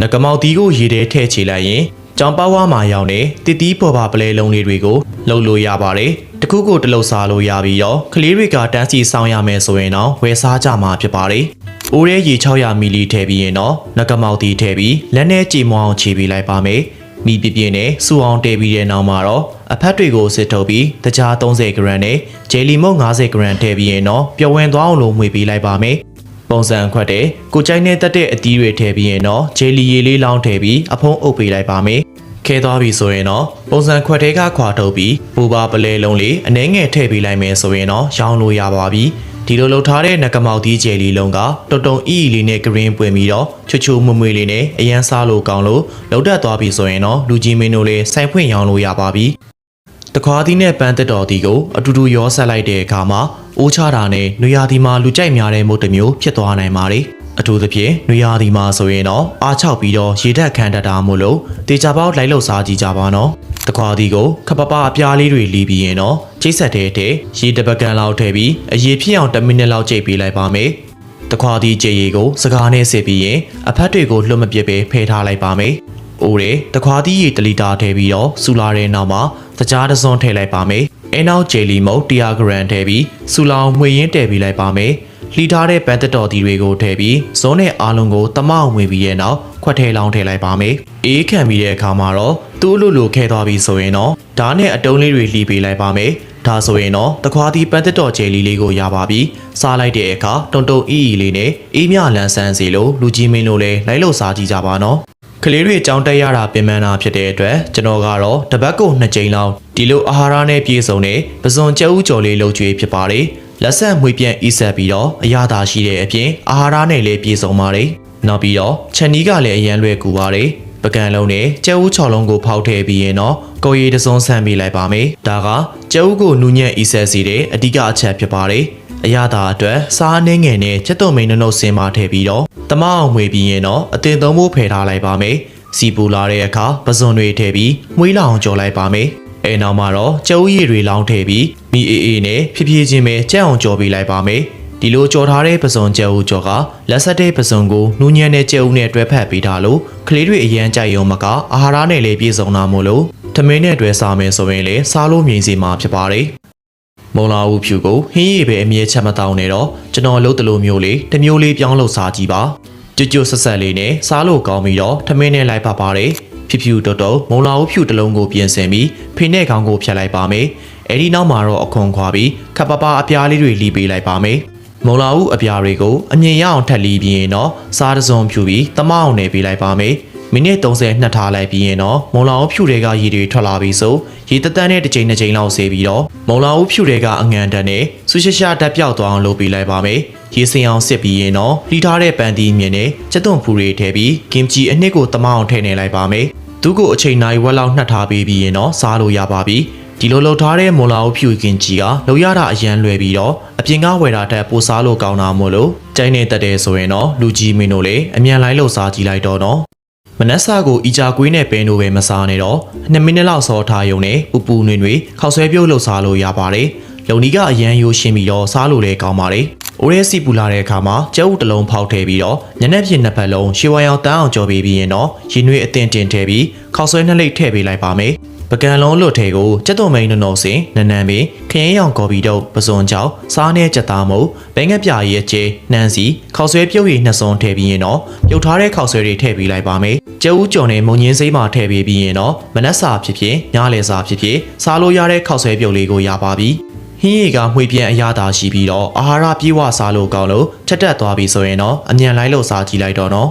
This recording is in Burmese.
နဂမောက်တီကိုရေထဲထည့်ချလိုက်ရင်ကြောင်ပါဝါမှာရောက်နေတည်တီးပေါ်ပါပလဲလုံးလေးတွေကိုလှုပ်လို့ရပါတယ်တခုခုတစ်လုံးစားလို့ရပြီးတော့ကလေးတွေကတန်းစီဆောင်ရမယ်ဆိုရင်တော့ဝယ်စားကြမှာဖြစ်ပါတယ်အိုးရဲရေ600မီလီထည့်ပြီးရင်တော့နဂမောက်တီထည့်ပြီးလက်နဲ့ကြည်မောအောင်ခြေပေးလိုက်ပါမယ်မိပြပြင်းနဲ့စူအောင်တည်ပြီးတဲ့နောက်မှာတော့အဖက်တွေကိုစစ်ထုတ်ပြီးတခြား30ဂရမ်နဲ့ဂျယ်လီမုတ်50ဂရမ်ထည့်ပြီးရင်တော့ပျော်ဝင်သွားအောင်လို့မှွေပေးလိုက်ပါမယ် ပုံစံခွက်တဲ့ကိုကြိုက်နဲ့တက်တဲ့အသီးတွေထည့်ပြီးရင်တော့ဂျယ်လီရေလေးလောင်းထည့်ပြီးအဖုံးအုပ်ပေးလိုက်ပါမယ်ခဲသွားပြီဆိုရင်တော့ပုံစံခွက်ထဲကခွာထုတ်ပြီးပူပါပလဲလုံးလေးအနှဲငယ်ထည့်ပေးလိုက်မယ်ဆိုရင်တော့ရောင်းလို့ရပါပြီဒီလိုလှုပ်ထားတဲ့နဂမောက်တီးဂျယ်လီလုံးကတော်တုံအီအီလေးနဲ့ဂရင်းပွင့်ပြီးတော့ချွချူမွမွေလေးနဲ့အရန်စားလို့ကောင်းလို့လှုပ်တက်သွားပြီဆိုရင်တော့လူကြီးမင်းတို့လေးစိုက်ဖွင့်ရောင်းလို့ရပါပြီ တခွားသီးနဲ့ပန်းတက်တော်တီကိုအတူတူရောဆက်လိုက်တဲ့အခါမှာအိုးချတာနဲ့နွေရာသီမှာလူကြိုက်များတဲ့မုတ်တစ်မျိုးဖြစ်သွားနိုင်ပါတယ်အထူးသဖြင့်နွေရာသီမှာဆိုရင်တော့အားချောက်ပြီးတော့ရေဓာတ်ခံတတ်တာမို့လို့တေချာပေါက်လိုက်လို့စားကြည့်ကြပါနော်တခွားသီးကိုခပ်ပပအပြားလေးတွေလီးပြီးရင်တော့ချိတ်ဆက်တဲ့တဲ့ရေတပကံလောက်ထည့်ပြီးအရေဖြစ်အောင်10မိနစ်လောက်ကြိတ်ပေးလိုက်ပါမယ်တခွားသီးကြေရီကိုစကားနဲ့စစ်ပြီးရင်အဖက်တွေကိုလွတ်မပြစ်ပဲဖယ်ထားလိုက်ပါမယ်အိုးရဲတခွားသီးရေ1လီတာထည့်ပြီးတော့စူလာတဲ့နောက်မှာ တကြားတစ်စွန်းထည့်လိုက်ပါမယ်အဲနောက်ဂျယ်လီမုတ်100ဂရမ်ထည့်ပြီးစူလောင်မှွေရင်းတည်ပြီးလိုက်ပါမယ်လှီထားတဲ့ပန်တက်တော်တီတွေကိုထည့်ပြီးဇုံးနဲ့အားလုံးကိုတမောက်ဝင်ပြီးတဲ့နောက်ခွက်ထဲလောင်းထည့်လိုက်ပါမယ်အေးခံပြီးတဲ့အခါမှာတော့သူ့လိုလိုခဲသွားပြီဆိုရင်တော့ဓာတ်နဲ့အတုံးလေးတွေလှီပေးလိုက်ပါမယ်ဒါဆိုရင်တော့တခွားသီးပန်းတက်တော်ဂျယ်လီလေးကိုရပါပြီစားလိုက်တဲ့အခါတုံတုံအီအီလေးနဲ့အေးမြလန်းဆန်းစီလို့လူကြီးမင်းတို့လည်းလိုက်လို့စားကြည့်ကြပါနော် ကလေးတွေကြောင်းတက်ရတာပင်ပန်းတာဖြစ်တဲ့အတွက်ကျွန်တော်ကတော့တပတ်ကိုနှစ်ကြိမ်လောက်ဒီလိုအာဟာရနဲ့ပြည့်စုံတဲ့ပဇွန်ကြက်ဥကြော်လေးလုပ်ကြွေးဖြစ်ပါတယ်လက်ဆက်မွေပြန်ဤဆက်ပြီးတော့အရသာရှိတဲ့အပြင်အာဟာရနဲ့လည်းပြည့်စုံပါတယ်နောက်ပြီးတော့ချန်နီးကလည်းအရန်လွယ်ကူပါတယ်ပကံလုံးနဲ့ကျဲဦး6လုံးကိုဖောက်ထည့်ပြီးရင်တော့ကိုရီတစုံဆန်းပေးလိုက်ပါမယ်ဒါကကျဲဦးကိုနူးညံ့ဤဆက်စီတဲ့အဓိကအချက်ဖြစ်ပါတယ်အရသာအတွက်စားနှင်းငယ်နဲ့ချက်သွန်မိန်နှုတ်စင်မာထည့်ပြီးတော့ တမအောင်မွေပြီးရင်တော့အတင်သုံးဖို့ဖယ်ထားလိုက်ပါမယ်စီပူလာတဲ့အခါပဇွန်တွေထည့်ပြီးမွေးလောင်ကြော်လိုက်ပါမယ်အဲနောက်မှာတော့ကျဲဦးရည်တွေလောင်းထည့်ပြီးမီအေအေနဲ့ဖြည်းဖြည်းချင်းပဲကြက်အောင်ကြော်ပေးလိုက်ပါမယ်ဒီလိုကြော်ထားတဲ့ပစုံကျဲဦးကြော်ကလက်ဆက်တဲ့ပစုံကိုနူးညံ့တဲ့ကျဲဦးနဲ့တွဲဖက်ပေးထားလို့ကလေးတွေအရန်ကြိုက်ရုံမကအာဟာရနဲ့လည်းပြည့်စုံတာမို့လို့ထမင်းနဲ့တွဲစားမယ်ဆိုရင်လည်းစားလို့မြင်စီမှာဖြစ်ပါတယ် မုံလာဦးဖြူကိုဟင်းရည်ပဲအမြဲချက်မတောင်းနေတော့ကျွန်တော်လုပ်တလို့မျိုးလေးတစ်မျိုးလေးပြောင်းလို့စားကြည့်ပါကျွတ်ကျွတ်ဆက်ဆက်လေးနဲ့စားလို့ကောင်းပြီးတော့ထမင်းနဲ့လိုက်ပါပါတယ်ဖြူဖြူတော်တော်မုံလာဦးဖြူတစ်လုံးကိုပြင်ဆင်ပြီးဖိနဲ့ခေါင်းကိုဖြတ်လိုက်ပါမယ်အဲဒီနောက်မှာတော့အခွန်ခွာပြီးခပ်ပပအပြားလေးတွေလီးပေးလိုက်ပါမယ်မုံလာဦးအပြားတွေကိုအမြင်ရအောင်ထက်လီးပြီးရင်တော့စားတစုံဖြူပြီးတမအောင်နေပေးလိုက်ပါမယ်မိနစ်30နှက်ထားလိုက်ပြီးရင်တော့မုံလာဦးဖြူတွေကရေတွေထွက်လာပြီးဆိုရေတတန်းနဲ့တစ်ချိန်တစ်ချိန်လောက်ဆေးပြီးတော့ မုံလာဦးဖြူတွေကအငံတန်းနဲ့ဆူရှရှာတက်ပြောက်သွားအောင်လုပ်ပေးလိုက်ပါမယ်ရေစင်အောင်စစ်ပြီးရင်တော့လှီထားတဲ့ပန်တီမြင်နဲ့စက်သွန်ဖူတွေထည့်ပြီးကင်ဂျီအနှစ်ကိုတမအောင်ထည့်နေလိုက်ပါမယ်သူ့ကိုအချိန်နိုင်ဝက်လောက်နှက်ထားပေးပြီးရင်တော့စားလို့ရပါပြီဒီလိုလှုပ်ထားတဲ့မွန်လာဦးဖြူကင်ကြီးကလှုပ်ရတာအရန်လွယ်ပြီးတော့အပြင်ကဝယ်တာတက်ပိုစားလို့ကောင်းတာမို့လို့ကျိုင်းနေတက်တယ်ဆိုရင်တော့လူကြီးမင်းတို့လည်းအမြန်လိုက်လို့စားကြည့်လိုက်တော့နော် မနက်စာကိုအီချာကွေးနဲ့ပင်းတို့ပဲမစားနဲ့တော့2မိနစ်လောက်စောထားရုံနဲ့ပူပူနွေနွေခောက်ဆွဲပြုတ်လို့စားလို့ရပါတယ်လုံနီကအရန်ရိုးရှင်းပြီးတော့စားလို့လည်းကောင်းပါတယ်အိုရဲစီပူလာတဲ့အခါမှာကျဲဥတစ်လုံးဖောက်ထည့်ပြီးတော့ညနေဖြစ်နှစ်ဖက်လုံးရှေဝိုင်အောင်တန်းအောင်ကြော်ပေးပြီးရင်တော့ရင်နွေအတင်တင်ထည့်ပြီးခောက်ဆွဲနှစ်လိပ်ထည့်ပေးလိုက်ပါမယ်ပကံလုံးလွတ်ထဲကိုကြက်သွန်မိန်နှုံစင်နနန်ပင်ခရင်ရောင်ကော်ပီတို့ပစွန်ချောက်စားနဲ့ကြက်သားမုတ်ဘဲငက်ပြရဲ့ကျဲနှန်းစီခောက်ဆွဲပြုတ်ရည်နှစ်စုံထည့်ပြီးရင်တော့ပြုတ်ထားတဲ့ခောက်ဆွဲတွေထည့်ပေးလိုက်ပါမယ် ကျဲဦးကြော်နဲ့မုံညင်းစိမ်းမှာထည့်ပေးပြီးရင်တော့မနက်စာဖြစ်ဖြစ်ညလေစာဖြစ်ဖြစ်စားလို့ရတဲ့ခောက်ဆွဲပြုတ်လေးကိုရပါပြီဟင်းရီကမှွေပြန်အရသာရှိပြီးတော့အာဟာရပြေဝစားလို့ကောင်းလို့ထက်တက်သွားပြီဆိုရင်တော့အမြန်လိုက်လို့စားကြည့်လိုက်တော့နော်